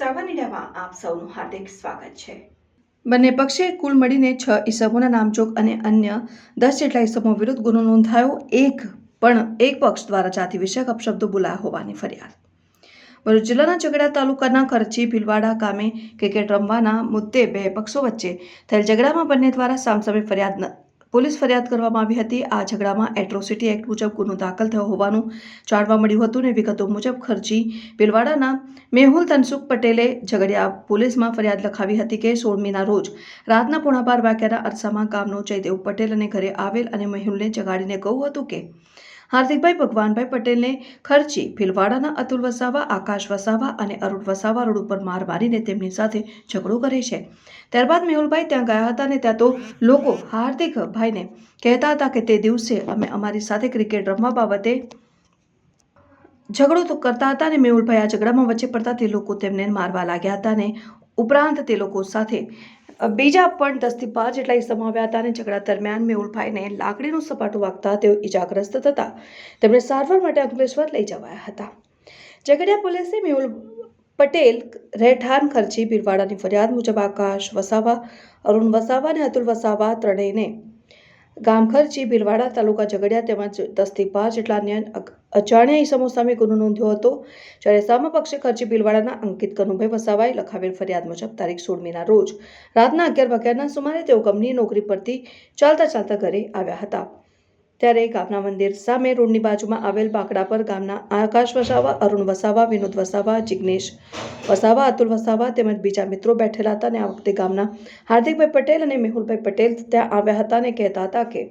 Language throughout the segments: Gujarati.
આપ સૌનું હાર્દિક સ્વાગત છે. બંને પક્ષે કુલ મળીને છ ઈસમોના નામચોક અને અન્ય દસ જેટલા ઈસમો વિરુદ્ધ ગુનો નોંધાયો. એક પણ એક પક્ષ દ્વારા જાતિ વિષયક અપશબ્દો બોલાયા હોવાની ફરિયાદ. ભરૂચ જિલ્લાના ઝઘડા તાલુકાના ખર્ચી ભીલવાડા ગામે ક્રિકેટ રમવાના મુદ્દે બે પક્ષો વચ્ચે થયેલ ઝઘડામાં બંને દ્વારા સામસામે ફરિયાદ પોલીસ ફરિયાદ કરવામાં આવી હતી. આ ઝઘડામાં એટ્રોસિટી એક્ટ મુજબ ગુનો દાખલ થયો હોવાનું જાણવા મળ્યું હતું અને વિગતો મુજબ ખર્ચી ભીલવાડાના મેહુલ તનસુખ પટેલે ઝઘડિયા પોલીસમાં ફરિયાદ લખાવી હતી કે સોળમીના રોજ રાતના પોણા બાર વાગ્યાના અરસામાં ગામનો જયદેવ પટેલ અને ઘરે આવેલ અને મેહુલને જગાડીને કહ્યું હતું કે હાર્દિકભાઈ ભગવાનભાઈ પટેલને ખર્ચી ભીલવાડાના અતુલ વસાવા, આકાશ વસાવા અને અરુણ વસાવા રોડ ઉપર માર મારીને તેમની સાથે ઝઘડો કરે છે. ત્યારબાદ મેહુલભાઈ ત્યાં ગયા હતા અને ત્યાં તો લોકો હાર્દિકભાઈને કહેતા હતા કે તે દિવસે અમે અમારી સાથે ક્રિકેટ રમવા બાબતે ઝઘડો તો કરતા હતા અને મેહુલભાઈ આ ઝઘડામાં વચ્ચે પડતા તે લોકો તેમને મારવા લાગ્યા હતા અને ઉપરાંત તે લોકો સાથે બીજા પણ દસથી પાંચ જેટલા ઇસમો આવ્યા હતા અને ઝઘડા દરમિયાન મેહુલભાઈને લાકડીનું સપાટું વાગતા તેઓ ઇજાગ્રસ્ત થતા તેમને સારવાર માટે અંકલેશ્વર લઈ જવાયા હતા. ઝઘડિયા પોલીસે મેહુલ પટેલ, રહેઠાણ ખર્ચી બિરવાડાની ફરિયાદ મુજબ આકાશ વસાવા, અરુણ વસાવા અને અતુલ વસાવા ત્રણેયને ગામ ખર્ચી ભીલવાડા તાલુકા ઝઘડિયા તેમજ દસથી પાંચ જેટલા અન્ય અજાણ્યા ઇસમો સામે ગુનો નોંધ્યો હતો. જ્યારે સામા ખર્ચી ભીલવાડાના અંકિત કનુભાઈ વસાવાએ લખાવેલ ફરિયાદ મુજબ તારીખ સોળમીના રોજ રાતના અગિયાર વાગ્યાના સુમારે તેઓ કંપની નોકરી પરથી ચાલતા ચાલતા ઘરે આવ્યા હતા. ત્યારે ગામના મંદિર સામે રોડની બાજુમાં આવેલ બાકડા પર ગામના આકાશ વસાવા, અરુણ વસાવા, વિનોદ વસાવા, જિગ્નેશ વસાવા, અતુલ વસાવા તેમજ બીજા મિત્રો બેઠેલા હતા અને આ વખતે ગામના હાર્દિકભાઈ પટેલ અને મેહુલભાઈ પટેલ ત્યાં આવ્યા હતા અને કહેતા હતા કે,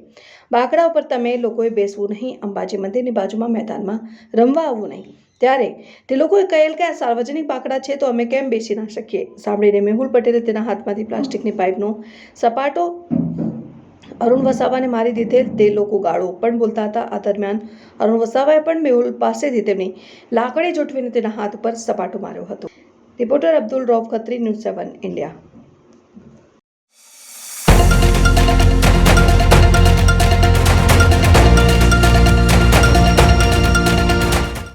બાકડા ઉપર તમે લોકોએ બેસવું નહીં, અંબાજી મંદિરની બાજુમાં મેદાનમાં રમવા આવવું નહીં. ત્યારે તે લોકોએ કહેલ કે આ સાર્વજનિક બાકડા છે તો અમે કેમ બેસી ના શકીએ? સાંભળીને મેહુલ પટેલે તેના હાથમાંથી પ્લાસ્ટિકની પાઇપનો સપાટો અરુણ વસાવાને મારી દીધેલ તે લોકો ગાળો. પણ બોલતા હતા, આ દરમિયાન અરુણ વસાવાએ પણ મેહુલ પાસેથી તેમની લાકડી જૂટવીને તેના હાથ પર સપાટો માર્યો હતો. Reporter Abdul Rauf Khatri, news seven, India.